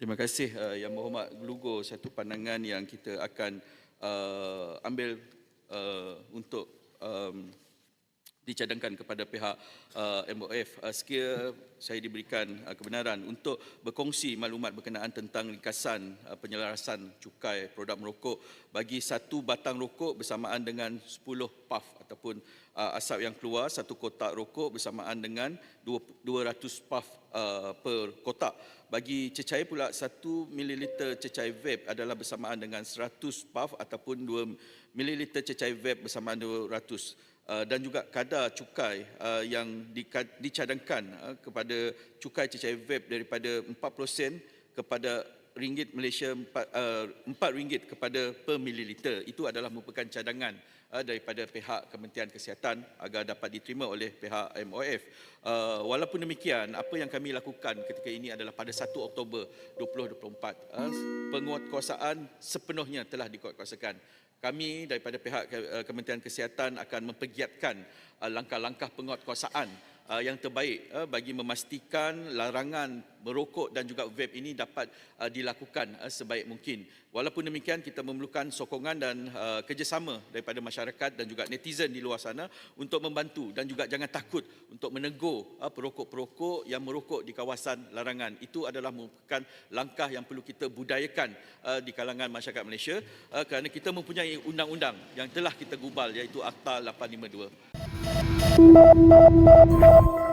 Terima kasih uh, Yang Berhormat Gelugo satu pandangan yang kita akan uh, ambil uh, untuk um, dicadangkan kepada pihak uh, MOF. Uh, sekiranya saya diberikan uh, kebenaran untuk berkongsi maklumat berkenaan tentang ringkasan uh, penyelarasan cukai produk merokok bagi satu batang rokok bersamaan dengan 10 puff ataupun uh, asap yang keluar, satu kotak rokok bersamaan dengan 200 puff uh, per kotak. Bagi cecair pula 1 ml cecair vape adalah bersamaan dengan 100 puff ataupun 2 ml cecair vape bersamaan 200 Uh, dan juga kadar cukai uh, yang dicadangkan uh, kepada cukai cecair vape daripada 4% kepada ringgit Malaysia 4, uh, 4 ringgit kepada per mililiter itu adalah merupakan cadangan uh, daripada pihak Kementerian Kesihatan agar dapat diterima oleh pihak MOF. Uh, walaupun demikian, apa yang kami lakukan ketika ini adalah pada 1 Oktober 2024, uh, penguatkuasaan sepenuhnya telah dikuatkuasakan. Kami daripada pihak Ke- Kementerian Kesihatan akan mempergiatkan langkah-langkah penguatkuasaan yang terbaik bagi memastikan larangan merokok dan juga vape ini dapat uh, dilakukan uh, sebaik mungkin. Walaupun demikian kita memerlukan sokongan dan uh, kerjasama daripada masyarakat dan juga netizen di luar sana untuk membantu dan juga jangan takut untuk menegur uh, perokok-perokok yang merokok di kawasan larangan. Itu adalah merupakan langkah yang perlu kita budayakan uh, di kalangan masyarakat Malaysia uh, kerana kita mempunyai undang-undang yang telah kita gubal iaitu Akta 852.